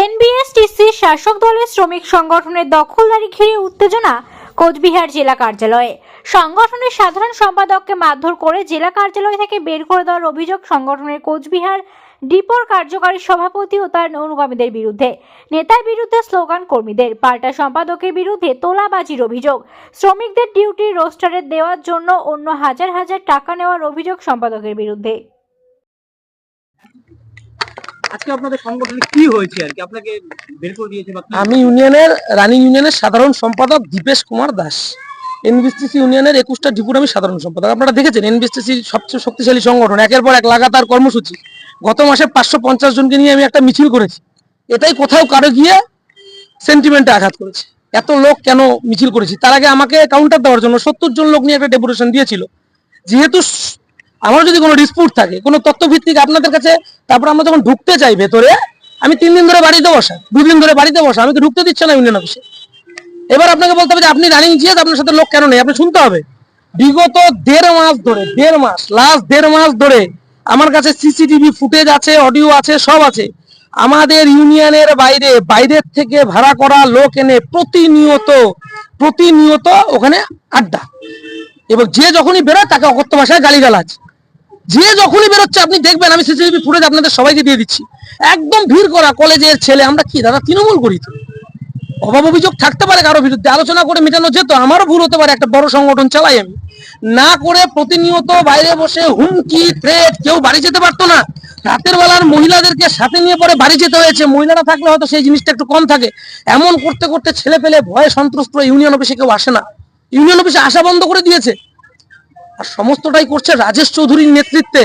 NBSTC শাসক দলের শ্রমিক সংগঠনের দখলদারি ঘিরে উত্তেজনা কোচবিহার জেলা কার্যালয়ে। সংগঠনের সাধারণ সম্পাদককে মারধর করে জেলা কার্যালয় থেকে বের করে দেওয়ার অভিযোগ সংগঠনের কোচবিহার ডিপোর কার্যকারী সভাপতি ও তার অনুগামীদের বিরুদ্ধে। নেতার বিরুদ্ধে স্লোগান, কর্মীদের। পাল্টা সম্পাদকের বিরুদ্ধে তোলাবাজির অভিযোগ। শ্রমিকদের ডিউটি রোস্টারে দেওয়ার জন্য অন্য হাজার হাজার টাকা নেওয়ার অভিযোগ সম্পাদকের বিরুদ্ধে। আজকে আপনাদের সংগঠনে কি হয়েছে আর কি? আপনাকে বের করে দিয়েছে আমি ইউনিয়নের, রানিং ইউনিয়নের সাধারণ সম্পাদক দীপেশ কুমার দাস। এনবিএসটিসি ইউনিয়নের একুশটা ডিপুট আমি সাধারণ সম্পাদক। আপনারা দেখেছেন এনবিএসটিসি সবচেয়ে শক্তিশালী সংগঠন, একের পর এক লাগাতার কর্মসূচি। গত মাসে পাঁচশো পঞ্চাশ জনকে নিয়ে আমি একটা মিছিল করেছি। এটাই কোথাও কারও গিয়ে সেন্টিমেন্টে আঘাত করেছে। এত লোক কেন মিছিল করেছি? তার আগে আমাকে কাউন্টার দেওয়ার জন্য সত্তর জন লোক নিয়ে একটা ডেপুটেশন দিয়েছিল। যেহেতু স- আমার যদি কোনো ডিসপুট থাকে, কোনো তথ্যভিত্তিক আপনাদের কাছে, তারপর আমরা যখন ঢুকতে চাই ভেতরে, আমি তিন দিন ধরে বাড়িতে বসা দুদিন ধরে বাড়িতে বসা, আমি তো ঢুকতে দিচ্ছে না ইউনিয়ন অফিসে এবার আপনাকে বলতে হবে যে আপনি রানিং জিএস আপনার সাথে লোক কেন নেই? আপনি শুনতে হবে। বিগত দেড় মাস ধরে, দেড় মাস লাস্ট দেড় মাস ধরে আমার কাছে সিসিটিভি ফুটেজ আছে অডিও আছে, সব আছে। আমাদের ইউনিয়নের বাইরে, বাইরের থেকে ভাড়া করা লোক এনে প্রতিনিয়ত প্রতিনিয়ত ওখানে আড্ডা। এবং যে যখনই বেরোয়, তাকে অকথ্য ভাষায় গালিগালাজ। যে যখনই বেরোচ্ছে, আপনি দেখবেন, আমি সিসিটিভি ফুটেজ আপনাদের সবাইকে দিয়ে দিচ্ছি। একদম ভিড় করা কলেজের ছেলে, আমরা কি, দাদা তৃণমূল করি তো? অভাব অভিযোগ থাকতে পারে কারও বিরুদ্ধে, আলোচনা করে মেটানো যেত, আমারও ভুল হতে পারে, একটা বড় সংগঠন চালাই আমি। না করে প্রতিনিয়ত বাইরে বসে হুমকি থ্রেট কেউ বাড়ি যেতে পারতো না। রাতের বেলার মহিলাদেরকে সাথে নিয়ে পরে বাড়ি যেতে হয়েছে। মহিলারা থাকলে হয়তো সেই জিনিসটা একটু কম থাকে। এমন করতে করতে ছেলে পেলে ভয়ে সন্ত্রস্ত ইউনিয়ন অফিসে কেউ আসে না। ইউনিয়ন অফিসে আসা বন্ধ করে দিয়েছে। আর সমস্তটাই করছে রাজেশ চৌধুরীর নেতৃত্বে।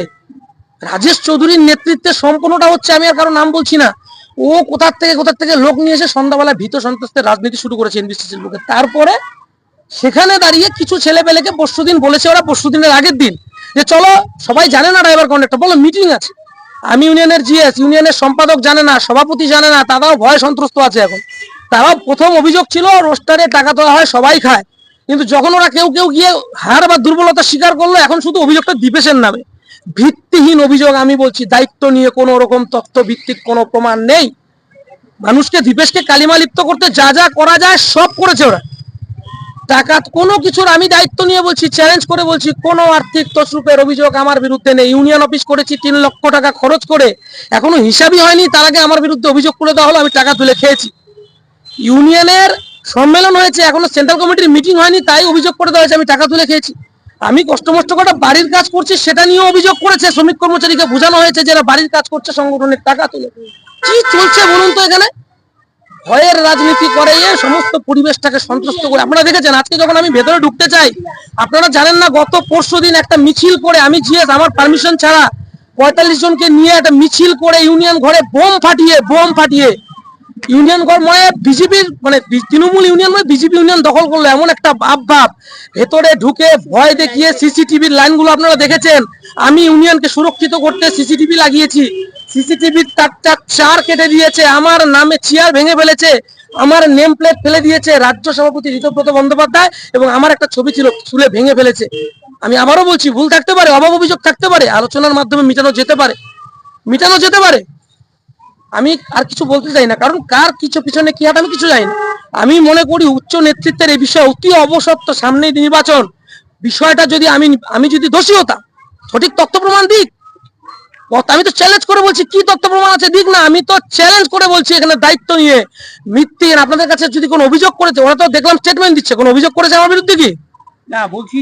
রাজেশ চৌধুরীর নেতৃত্বে সম্পূর্ণটা হচ্ছে, আমি আর কারও নাম বলছি না। ও কোথার থেকে কোথার থেকে লোক নিয়ে এসে সন্ধ্যাবেলা ভীত সন্ত্রস্তের রাজনীতি শুরু করেছে এনবিসিসির বুকে তারপরে সেখানে দাঁড়িয়ে কিছু ছেলে পেলেকে পরশু দিন বলেছে ওরা, পরশু দিনের আগের দিন। যে চলো, সবাই জানে না ড্রাইভার কন্ডাক্টর বলো মিটিং আছে। আমি ইউনিয়নের জিএস ইউনিয়নের সম্পাদক জানে না, সভাপতি জানে না, তারাও ভয় সন্ত্রস্ত আছে এখন। তারাও প্রথম অভিযোগ ছিল রোস্টারে টাকা তোলা হয়, সবাই খায়। কিন্তু যখন ওরা কেউ কেউ গিয়ে হার বা দুর্বলতা স্বীকার করল, এখন শুধু অভিযোগটা দীপেশের নামে। ভিত্তিহীন অভিযোগ আমি বলছি, দায়িত্ব নিয়ে কোনো রকম তথ্য ভিত্তিক কোনো প্রমাণ নেই। মানুষকে দীপেশকে কালিমা লিপ্ত করতে যা যা করা যায়, সব করেছে ওরা। টাকা কোনো কিছুর আমি দায়িত্ব নিয়ে বলছি চ্যালেঞ্জ করে বলছি, কোনো আর্থিক তসরূপের অভিযোগ আমার বিরুদ্ধে নেই। ইউনিয়ন অফিস করেছি, তিন লক্ষ টাকা খরচ করে। এখনও হিসাবই হয়নি, তার আগে আমার বিরুদ্ধে অভিযোগ করে দেওয়া হলো, আমি টাকা তুলে খেয়েছি। ইউনিয়নের সম্মেলন হয়েছে, এখনও সেন্ট্রাল কমিটির মিটিং হয়নি, তাই অভিযোগ করে দেওয়া হয়েছে, আমি টাকা তুলে খেয়েছি। আমি কষ্ট মষ্ট করে বাড়ির কাজ করছি, সেটা নিয়েও অভিযোগ করেছে, শ্রমিক কর্মচারীকে বোঝানো হয়েছে যে এরা বাড়ির কাজ করছে, সংগঠনের টাকা তুলে। কি চলছে বলুন তো এখানে? ভয়ের রাজনীতি করে সমস্ত পরিবেশটাকে সন্তুষ্ট করে। আপনারা দেখেছেন, আজকে যখন আমি ভেতরে ঢুকতে চাই, আপনারা জানেন না, গত পরশু দিন একটা মিছিল করে আমি জিএস, আমার পারমিশন ছাড়া পঁয়তাল্লিশ জনকে নিয়ে একটা মিছিল করে ইউনিয়ন ঘরে বোম ফাটিয়ে বোম ফাটিয়ে ইউনিয়ন মনে বিজেপির মানে তৃণমূল ইউনিয়ন মানে বিজেপি ইউনিয়ন দখল করল, এমন একটা ভাব ভাব ভেতরে ঢুকে ভয় দেখিয়ে সিসিটিভির লাইনগুলো আপনারা দেখেছেন। আমি ইউনিয়নকে সুরক্ষিত করতে সিসিটিভি লাগিয়েছি। সিসিটিভির তারটা চার কেটে দিয়েছে। আমার নামে চেয়ার ভেঙে ফেলেছে। আমার নেম প্লেট ফেলে দিয়েছে রাজ্য সভাপতি ঋতব্রত বন্দ্যোপাধ্যায় এবং আমার একটা ছবি ছিল চুলে ভেঙে ফেলেছে। আমি আবারও বলছি, ভুল থাকতে পারে, অভাব অভিযোগ থাকতে পারে, আলোচনার মাধ্যমে মিটানো যেতে পারে। মিটানো যেতে পারে। আমি আর কিছু বলতে চাই না, কারণ কার কিছু পিছনে কি হাত আমি কিছু জানি না। আমি মনে করি উচ্চ নেতৃত্বের এই বিষয়ে অতি অবসত্ব সামনেই নির্বাচন। বিষয়টা যদি আমি আমি যদি দোষী হতাম, সঠিক তথ্য প্রমাণ দিক? আমি তো চ্যালেঞ্জ করে বলছি, কি তথ্য প্রমাণ আছে দিক না, আমি তো চ্যালেঞ্জ করে বলছি এখানে দায়িত্ব নিয়ে মিথ্যে। আপনাদের কাছে যদি কোনো অভিযোগ করেছে, ওরা তো দেখলাম স্টেটমেন্ট দিচ্ছে, কোনো অভিযোগ করেছে আমার বিরুদ্ধে কি? না, বলছি